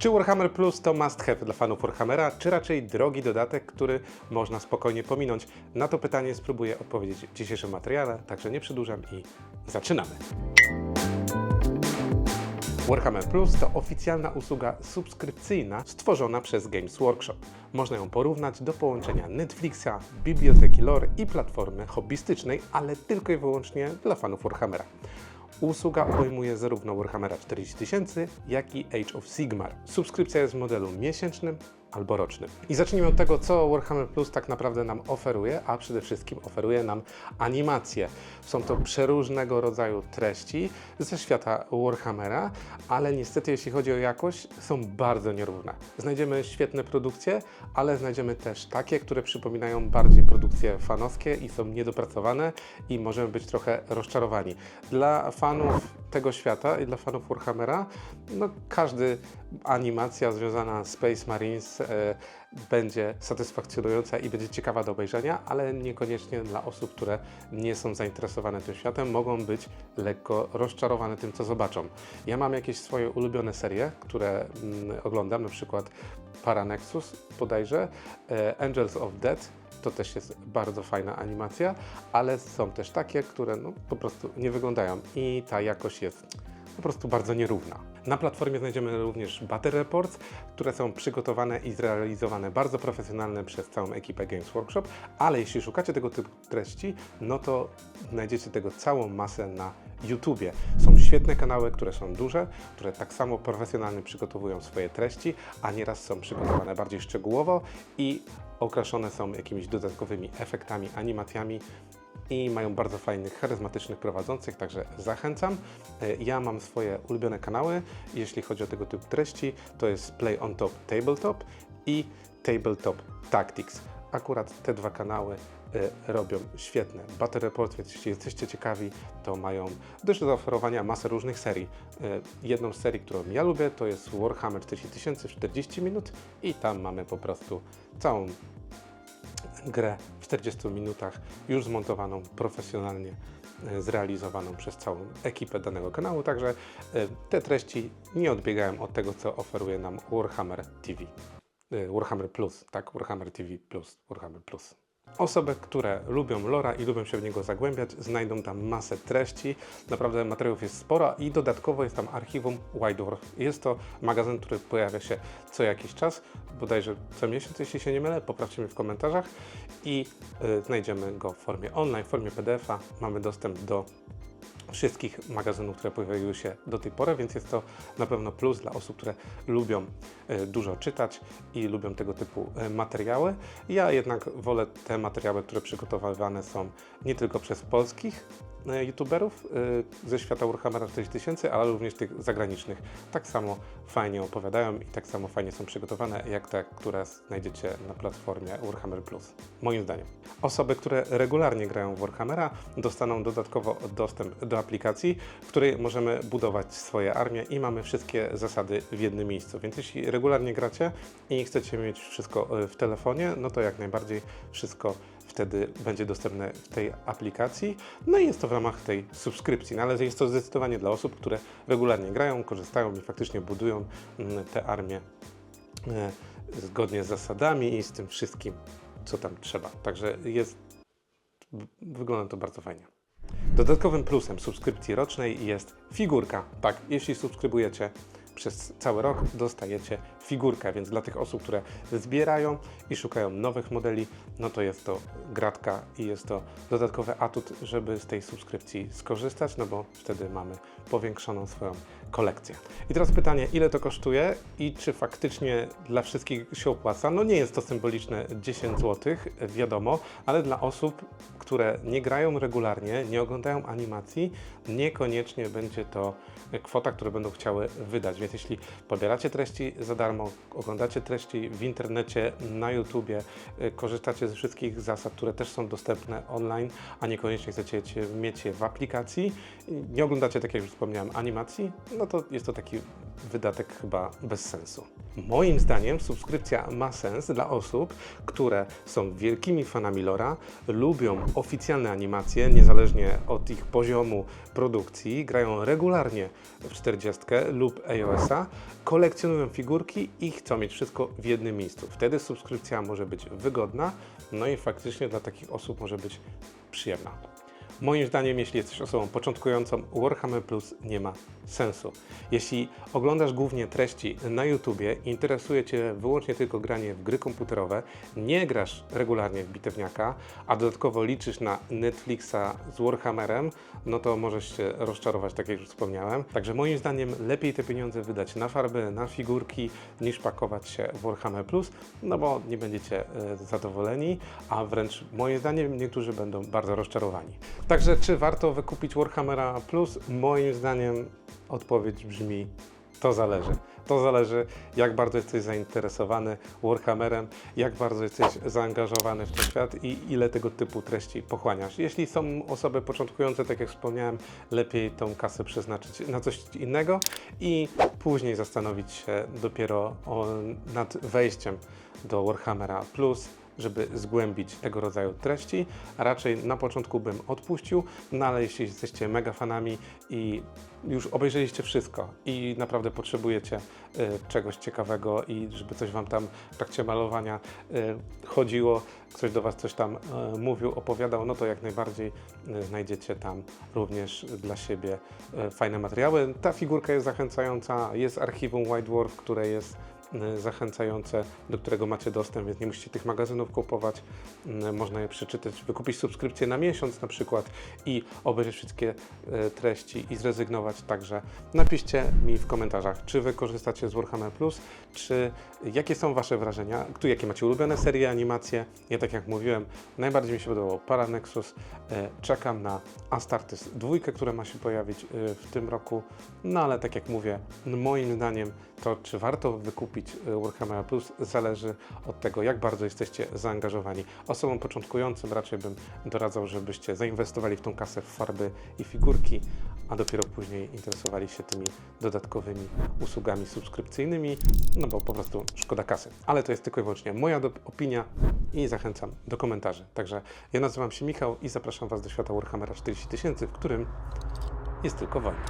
Czy Warhammer Plus to must have dla fanów Warhammera, czy raczej drogi dodatek, który można spokojnie pominąć? Na to pytanie spróbuję odpowiedzieć w dzisiejszym materiale, także nie przedłużam i zaczynamy. Warhammer Plus to oficjalna usługa subskrypcyjna stworzona przez Games Workshop. Można ją porównać do połączenia Netflixa, biblioteki lore i platformy hobbystycznej, ale tylko i wyłącznie dla fanów Warhammera. Usługa obejmuje zarówno Warhammera 40 000, jak i Age of Sigmar. Subskrypcja jest w modelu miesięcznym albo rocznym. I zacznijmy od tego, co Warhammer Plus tak naprawdę nam oferuje, a przede wszystkim oferuje nam animacje. Są to przeróżnego rodzaju treści ze świata Warhammera, ale niestety jeśli chodzi o jakość, są bardzo nierówne. Znajdziemy świetne produkcje, ale znajdziemy też takie, które przypominają bardziej produkcje fanowskie i są niedopracowane i możemy być trochę rozczarowani. Dla fanów tego świata i dla fanów Warhammera, no każdy animacja związana z Space Marines e, będzie satysfakcjonująca i będzie ciekawa do obejrzenia, ale niekoniecznie dla osób, które nie są zainteresowane tym światem, mogą być lekko rozczarowane tym, co zobaczą. Ja mam jakieś swoje ulubione serie, które mm, oglądam, na przykład Paranexus bodajże, e, Angels of Death, to też jest bardzo fajna animacja, ale są też takie, które no, po prostu nie wyglądają i ta jakość jest po prostu bardzo nierówna. Na platformie znajdziemy również Battle Reports, które są przygotowane i zrealizowane bardzo profesjonalnie przez całą ekipę Games Workshop, ale jeśli szukacie tego typu treści, no to znajdziecie tego całą masę na YouTubie. Są świetne kanały, które są duże, które tak samo profesjonalnie przygotowują swoje treści, a nieraz są przygotowane bardziej szczegółowo i okraszone są jakimiś dodatkowymi efektami, animacjami i mają bardzo fajnych, charyzmatycznych prowadzących, także zachęcam. E, Ja mam swoje ulubione kanały, jeśli chodzi o tego typu treści, to jest Play on Top Tabletop i Tabletop Tactics. Akurat te dwa kanały e, robią świetne Battle Report, więc jeśli jesteście ciekawi, to mają też do zaoferowania masę różnych serii. E, Jedną z serii, którą ja lubię, to jest Warhammer 40 w 40 minut i tam mamy po prostu całą grę w 40 minutach, już zmontowaną profesjonalnie, e, zrealizowaną przez całą ekipę danego kanału. Także te treści nie odbiegają od tego, co oferuje nam Warhammer TV. E, Warhammer Plus, tak? Warhammer TV Plus, Warhammer Plus. Osoby, które lubią lora i lubią się w niego zagłębiać, znajdą tam masę treści. Naprawdę materiałów jest sporo i dodatkowo jest tam archiwum White Dwarf. Jest to magazyn, który pojawia się co jakiś czas, bodajże co miesiąc, jeśli się nie mylę, poprawcie mnie w komentarzach i y, znajdziemy go w formie online, w formie PDF-a. Mamy dostęp do wszystkich magazynów, które pojawiły się do tej pory, więc jest to na pewno plus dla osób, które lubią e, dużo czytać i lubią tego typu e, materiały. Ja jednak wolę te materiały, które przygotowywane są nie tylko przez polskich youtuberów ze świata Warhammera 4000, ale również tych zagranicznych. Tak samo fajnie opowiadają i tak samo fajnie są przygotowane, jak te, które znajdziecie na platformie Warhammer Plus. Moim zdaniem. Osoby, które regularnie grają w Warhammera, dostaną dodatkowo dostęp do aplikacji, w której możemy budować swoje armie i mamy wszystkie zasady w jednym miejscu. Więc jeśli regularnie gracie i chcecie mieć wszystko e, w telefonie, no to jak najbardziej wszystko wtedy będzie dostępne w tej aplikacji. No i jest to w ramach tej subskrypcji. No ale jest to zdecydowanie dla osób, które regularnie grają, korzystają i faktycznie budują mm, te armie e, zgodnie z zasadami i z tym wszystkim, co tam trzeba. Także jest, wygląda to bardzo fajnie. Dodatkowym plusem subskrypcji rocznej jest figurka. Tak, jeśli subskrybujecie przez cały rok, dostajecie figurkę, więc dla tych osób, które zbierają i szukają nowych modeli, no to jest to gratka i jest to dodatkowy atut, żeby z tej subskrypcji skorzystać, no bo wtedy mamy powiększoną swoją kolekcję. I teraz pytanie, ile to kosztuje i czy faktycznie dla wszystkich się opłaca? No nie jest to symboliczne 10 zł, wiadomo, ale dla osób, które nie grają regularnie, nie oglądają animacji, niekoniecznie będzie to kwota, którą będą chciały wydać. Więc jeśli pobieracie treści za darmo, oglądacie treści w internecie, na YouTubie, korzystacie ze wszystkich zasad, które też są dostępne online, a niekoniecznie chcecie mieć je w aplikacji, nie oglądacie, tak jak już wspomniałem, animacji, no to jest to taki wydatek chyba bez sensu. Moim zdaniem subskrypcja ma sens dla osób, które są wielkimi fanami lora, lubią oficjalne animacje, niezależnie od ich poziomu produkcji, grają regularnie w 40 lub iOS-a, kolekcjonują figurki i chcą mieć wszystko w jednym miejscu. Wtedy subskrypcja może być wygodna, no i faktycznie dla takich osób może być przyjemna. Moim zdaniem, jeśli jesteś osobą początkującą, Warhammer Plus nie ma sensu. Jeśli oglądasz głównie treści na YouTubie, interesuje Cię wyłącznie tylko granie w gry komputerowe, nie grasz regularnie w bitewniaka, a dodatkowo liczysz na Netflixa z Warhammerem, no to możesz się rozczarować, tak jak już wspomniałem. Także moim zdaniem lepiej te pieniądze wydać na farby, na figurki, niż pakować się w Warhammer Plus, no bo nie będziecie e, zadowoleni, a wręcz moim zdaniem niektórzy będą bardzo rozczarowani. Także czy warto wykupić Warhammera Plus? Moim zdaniem odpowiedź brzmi to zależy. To zależy, jak bardzo jesteś zainteresowany Warhammerem, jak bardzo jesteś zaangażowany w ten świat i ile tego typu treści pochłaniasz. Jeśli są osoby początkujące, tak jak wspomniałem, lepiej tą kasę przeznaczyć na coś innego i później zastanowić się dopiero nad wejściem do Warhammera Plus żeby zgłębić tego rodzaju treści, a raczej na początku bym odpuścił, no ale jeśli jesteście mega fanami i już obejrzeliście wszystko i naprawdę potrzebujecie y, czegoś ciekawego i żeby coś Wam tam w trakcie malowania y, chodziło, ktoś do Was coś tam y, mówił, opowiadał, no to jak najbardziej znajdziecie tam również dla siebie fajne materiały. Ta figurka jest zachęcająca, jest archiwum White Dwarf, które jest zachęcające, do którego macie dostęp, więc nie musicie tych magazynów kupować. Y, Można je przeczytać, wykupić subskrypcję na miesiąc na przykład i obejrzeć wszystkie y, treści i zrezygnować. Także napiszcie mi w komentarzach, czy wy korzystacie z Warhammer Plus, czy jakie są wasze wrażenia, jakie macie ulubione serie, animacje. Ja tak jak mówiłem, najbardziej mi się podobał Paranexus. Y, Czekam na Astartes 2, która ma się pojawić y, w tym roku. No ale tak jak mówię, moim zdaniem to, czy warto wykupić y, Warhammer Plus, zależy od tego, jak bardzo jesteście zaangażowani. Osobom początkującym raczej bym doradzał, żebyście zainwestowali w tą kasę w farby i figurki, a dopiero później interesowali się tymi dodatkowymi usługami subskrypcyjnymi, no bo po prostu szkoda kasy. Ale to jest tylko i wyłącznie moja opinia i zachęcam do komentarzy. Także ja nazywam się Michał i zapraszam Was do świata Warhammera 40 000, w którym jest tylko wojna.